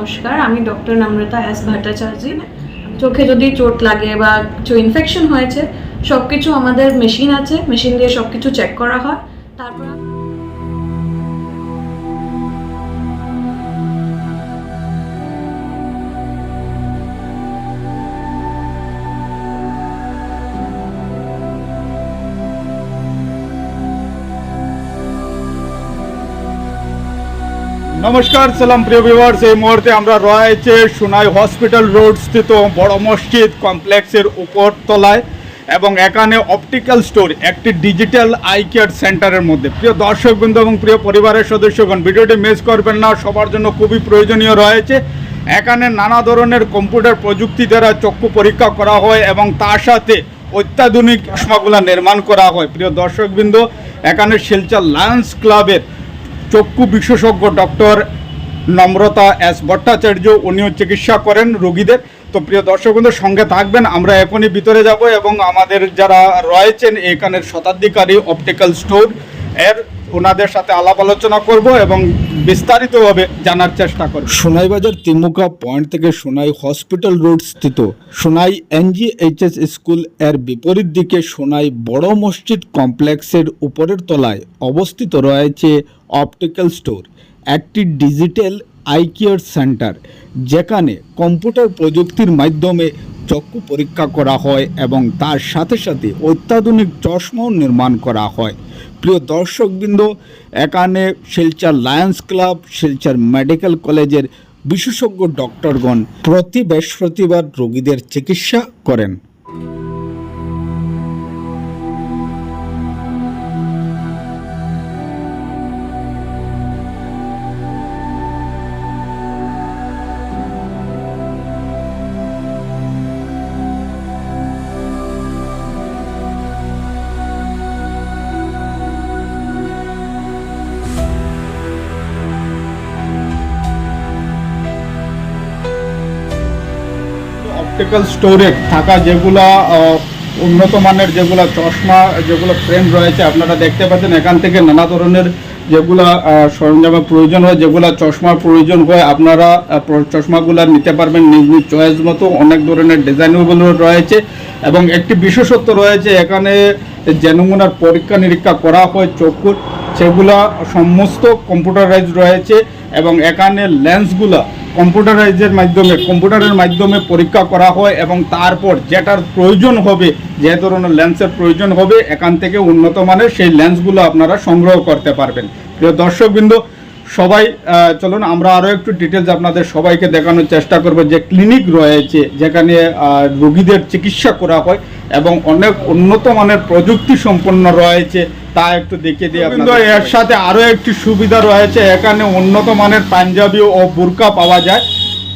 নমস্কার, আমি ডক্টর নম্রতা এস ভট্টাচার্য। চোখে যদি চোট লাগে বা কিছু ইনফেকশন হয়েছে সব কিছু আমাদের মেশিন আছে মেশিন দিয়ে সব কিছু চেক করা হয়। তারপর নমস্কার, সালাম প্রিয় ভিউয়ার্স এই মুহূর্তে আমরা রয়েছে সোনাই হসপিটাল রোড স্থিত বড় মসজিদ কমপ্লেক্সের উপর তলায় এবং এখানে অপটিক্যাল স্টোর একটি ডিজিটাল আই কেয়ার সেন্টারের মধ্যে। প্রিয় দর্শকবৃন্দ এবং প্রিয় পরিবারের সদস্যগণ, ভিডিওটি মিস করবেন না, সবার জন্য খুবই প্রয়োজনীয় রয়েছে। এখানে নানা ধরনের কম্পিউটার প্রযুক্তি দ্বারা চক্ষু পরীক্ষা করা হয় এবং তার সাথে অত্যাধুনিক চশমাগুলো নির্মাণ করা হয়। প্রিয় দর্শকবৃন্দ, এখানে শিলচর লায়ন্স ক্লাবের চক্ষু বিশেষজ্ঞ ডক্টর নম্রতা এস ভট্টাচার্য, উনিও চিকিৎসা করেন রোগীদের। তো প্রিয় দর্শকদের সঙ্গে থাকবেন, আমরা এখনই ভিতরে যাব এবং আমাদের যারা রয়েছেন, এখানের শতাধিকারী অপটিক্যাল স্টোর এর ওনাদের সাথে আলাপ আলোচনা করব এবং বিস্তারিতভাবে জানার চেষ্টা করব। সোনাইবাজার তিমুকা পয়েন্ট থেকে সোনাই হসপিটাল রোড স্থিত সোনাই এনজিএইচএস স্কুলের বিপরীত দিকে সোনাই বড় মসজিদ কমপ্লেক্সের উপরের তলায় অবস্থিত রয়েছে অপটিক্যাল স্টোর, একটি ডিজিটাল আই কেয়ার সেন্টার, যেখানে কম্পিউটার প্রযুক্তির মাধ্যমে চক্ষু পরীক্ষা করা হয় এবং তার সাথে সাথে অত্যাধুনিক চশমাও নির্মাণ করা হয়। প্রিয় দর্শকবৃন্দ, এখানে Silchar lions club, Silchar medical কলেজের বিশেষজ্ঞ ডক্টরগণ প্রতি বৃহস্পতিবার রোগীদের চিকিৎসা করেন। অপটিক্যাল স্টোরে থাকা যেগুলা উন্নত মানের যেগুলা চশমা, যেগুলো ফ্রেম রয়েছে, আপনারা দেখতে পাচ্ছেন, এখান থেকে নানা ধরনের যেগুলা সরঞ্জামের প্রয়োজন হয়, যেগুলা চশমার প্রয়োজন হয়, আপনারা চশমাগুলা নিতে পারবেন নিজ নিজ চয়েস মতো, অনেক ধরনের ডিজাইনগুলো রয়েছে। এবং একটি বিশেষত্ব রয়েছে, এখানে যে নমুনার পরীক্ষা নিরীক্ষা করা হয় চক্ষুর, সেগুলা সমস্ত কম্পিউটারাইজ রয়েছে এবং এখানে লেন্সগুলা কম্পিউটারাইজের মাধ্যমে, কম্পিউটারের মাধ্যমে পরীক্ষা করা হয় এবং তারপর যেটার প্রয়োজন হবে, যে ধরনের লেন্সের প্রয়োজন হবে, এখান থেকে উন্নত মানের সেই লেন্সগুলো আপনারা সংগ্রহ করতে পারবেন। প্রিয় দর্শকবৃন্দ, সবাই চলুন আমরা আরও একটু ডিটেলস আপনাদের সবাইকে দেখানোর চেষ্টা করব যে ক্লিনিক রয়েছে, যেখানে রোগীদের চিকিৎসা করা হয় এবং অনেক উন্নত মানের প্রযুক্তি সম্পন্ন রয়েছে। তা একটু দেখিয়ে দিই আপনাদের এর সাথে আরও একটি সুবিধা রয়েছে। এখানে উন্নত মানের পাঞ্জাবি ও বুরকা পাওয়া যায়।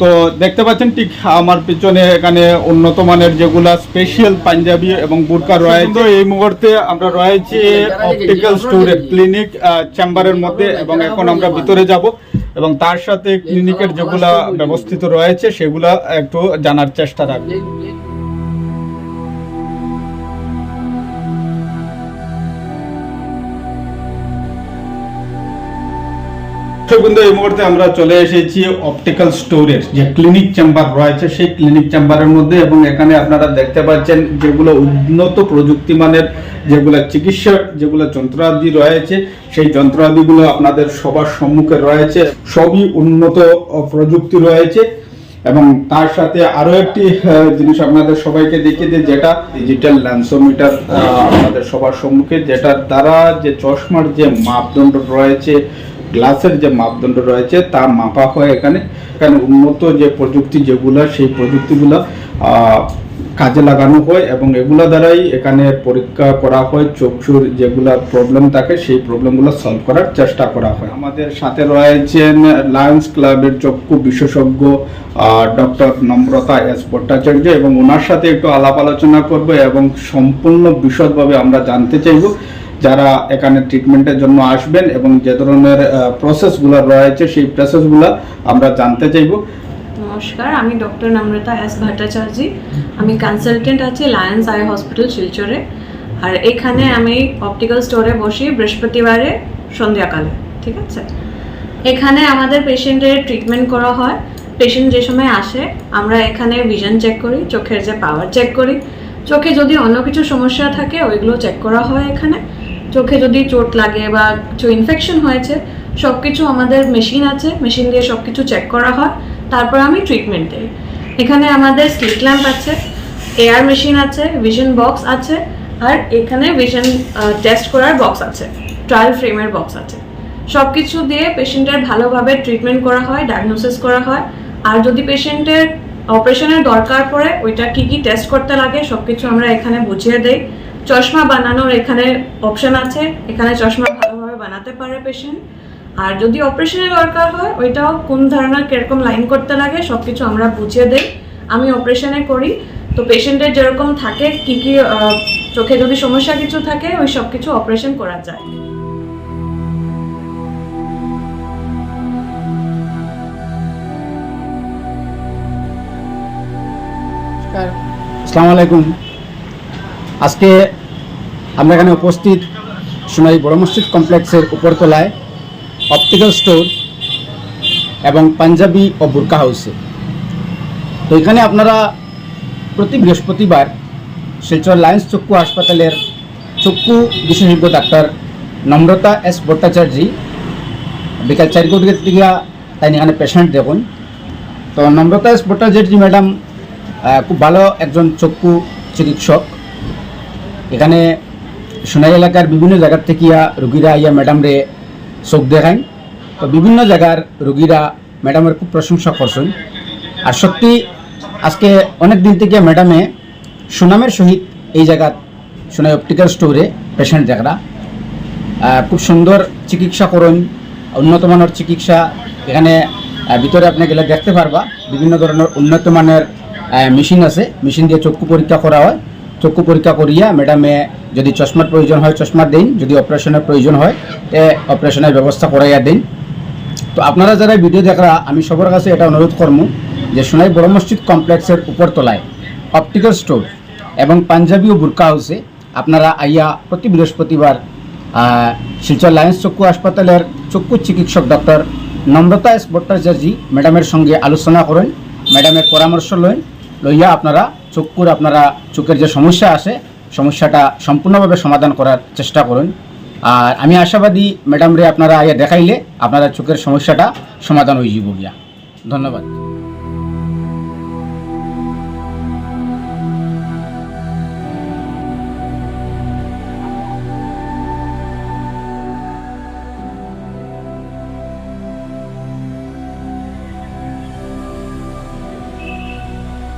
তো দেখতে পাচ্ছেন ঠিক আমার পিছনে এখানে উন্নত মানের যেগুলা স্পেশাল পাঞ্জাবি এবং বুরকা রয়েছে। এই মুহূর্তে আমরা রয়েছে অপটিক্যাল স্টোরে ক্লিনিক চেম্বারের মধ্যে এবং এখন আমরা ভিতরে যাব। এবং তার সাথে ক্লিনিকের যেগুলা ব্যবস্থিত রয়েছে সেগুলা একটু জানার চেষ্টা রাখব। দর্শকবৃন্দ এই মুহূর্তে আমরা চলে এসেছি অপটিক্যাল স্টোরের যে ক্লিনিক চেম্বার রয়েছে, সেই ক্লিনিক চেম্বারের মধ্যে এবং এখানে আপনারা দেখতে পাচ্ছেন যেগুলো উন্নত যেগুলো চিকিৎসার যেগুলো যন্ত্রাদি রয়েছে, সেই যন্ত্রাদিগুলো আপনাদের সবার সম্মুখে রয়েছে। সবই উন্নত প্রযুক্তি রয়েছে এবং তার সাথে আরও একটি জিনিস আপনাদের সবাইকে দেখিয়ে দিই, যেটা ডিজিটাল ল্যান্সোমিটার আপনাদের সবার সম্মুখে, যেটার দ্বারা যে চশমার যে মাপদণ্ড রয়েছে গ্লাসের যে মাপদণ্ড রয়েছে তা মাপা হয় এখানে। এখানে উন্নত যে প্রযুক্তি যেগুলো, সেই প্রযুক্তিগুলো কাজে লাগানো হয় এবং এগুলো দ্বারাই এখানে পরীক্ষা করা হয়, চক্ষুর যেগুলা প্রবলেম থাকে, সেই প্রবলেমগুলো সলভ করার চেষ্টা করা হয়। আমাদের সাথে রয়েছেন লায়ন্স ক্লাবের চক্ষু বিশেষজ্ঞ ডক্টর নম্রতা এস ভট্টাচার্য এবং ওনার সাথে একটু আলাপ আলোচনা করব এবং সম্পূর্ণ বিশদভাবে আমরা জানতে চাইব। যারা এখানে ট্রিটমেন্টের জন্য আসবেন এবং যে ধরনের প্রসেসগুলো রয়েছে, সেই প্রসেসগুলো আমরা জানতে চাইব। নমস্কার, আমি ডক্টর নম্রতা এস ভট্টাচার্য আমি কনসালটেন্ট আছি লায়ন্স আই হসপিটাল শিলচরে। আর এখানে আমি অপটিক্যাল স্টোরে বসি বৃহস্পতিবারে সন্ধ্যাকালে, ঠিক আছে? এখানে আমাদের পেশেন্টের ট্রিটমেন্ট করা হয়। পেশেন্ট যে সময় আসে, আমরা এখানে ভিশন চেক করি, চোখের যে পাওয়ার চেক করি। চোখে যদি অন্য কিছু সমস্যা থাকে, ওইগুলো চেক করা হয় এখানে। চোখে যদি চোট লাগে বা কিছু ইনফেকশন হয়েছে সব কিছু আমাদের মেশিন আছে মেশিন দিয়ে সব কিছু চেক করা হয়, তারপর আমি ট্রিটমেন্ট দিই। এখানে আমাদের স্লিট ল্যাম্প আছে এয়ার মেশিন আছে ভিশন বক্স আছে, আর এখানে ভিশন টেস্ট করার বক্স আছে ট্রায়াল ফ্রেমের বক্স আছে। সব কিছু দিয়ে পেশেন্টের ভালোভাবে ট্রিটমেন্ট করা হয় ডায়াগনোসিস করা হয়, আর যদি পেশেন্টের অপারেশনের দরকার পড়ে, ওইটা কি কি টেস্ট করতে লাগে সব কিছু আমরা এখানে বুঝিয়ে দেই। চশমা বানানোর এখানে অপশন আছে। এখানে চশমা ভালোভাবে বানাতে পারে পেশেন্ট আর যদি অপারেশনের দরকার হয়, ওইটাও কোন ধরনের কীরকম লাইন করতে লাগে সব কিছু আমরা বুঝিয়ে দেই। আমি অপারেশনে করি। তো পেশেন্টের যেরকম থাকে, কি কি চোখে যদি সমস্যা কিছু থাকে, ওই সব কিছু অপারেশন করা যায়। আসসালামু আলাইকুম। আজকে আমরা এখানে উপস্থিত সোনাই বড় মসজিদ কমপ্লেক্সের উপরতলায় অপটিক্যাল স্টোর এবং পাঞ্জাবি ও বুরকা হাউসে। তো এখানে আপনারা প্রতি বৃহস্পতিবার শিলচর লায়ন্স চক্ষু হাসপাতালের চক্ষু বিশেষজ্ঞ ডাক্তার নম্রতা এস ভট্টাচার্যী, বিকাল চার কোটি থেকে তাই এখানে পেশেন্ট দেখুন। তো নম্রতা এস ভট্টাচার্যী ম্যাডাম খুব ভালো একজন চক্ষু চিকিৎসক। এখানে সোনাই এলাকার বিভিন্ন জায়গার থেকে রুগীরা ইয়া ম্যাডামরে চোখ দেখায়। তো বিভিন্ন জায়গার রুগীরা ম্যাডামের খুব প্রশংসা করছেন। আর সত্যি, আজকে অনেক দিন থেকে ম্যাডামে সুনামের সহিত এই জায়গাত সোনাই অপটিক্যাল স্টোরে পেশেন্ট দেখরা। খুব সুন্দর চিকিৎসা করুন, উন্নত মানের চিকিৎসা। এখানে ভিতরে আপনি গেলে দেখতে পারবা, বিভিন্ন ধরনের উন্নত মানের মেশিন আছে। মেশিন দিয়ে চক্ষু পরীক্ষা করা হয়। চক্ষু পরীক্ষা করিয়া ম্যাডামে যদি চশমার প্রয়োজন হয়, চশমা দিন। যদি অপারেশনের প্রয়োজন হয় তে অপারেশনের ব্যবস্থা করাইয়া দিন। তো আপনারা যারা ভিডিও দেখরা, আমি সবার কাছে এটা অনুরোধ করব যে সোনাই বড় মসজিদ কমপ্লেক্সের উপরতলায় অপটিক্যাল স্টোর এবং পাঞ্জাবি ও বুরকা হাউসে আপনারা আইয়া প্রতি বৃহস্পতিবার শিলচর লায়ন্স চক্ষু হাসপাতালের চক্ষু চিকিৎসক ডক্টর নম্রতা এস ভট্টাচার্যী ম্যাডামের সঙ্গে আলোচনা করেন। ম্যাডামের পরামর্শ লইন, লইয়া আপনারা চক্ষুর আপনারা চোখের যে সমস্যা আসে সমস্যাটা সম্পূর্ণভাবে সমাধান করার চেষ্টা করুন। আর আমি আশাবাদী, ম্যাডাম রে আপনারা আগে দেখাইলে আপনারা চোখের সমস্যাটা সমাধান হয়ে যাব গিয়া ধন্যবাদ।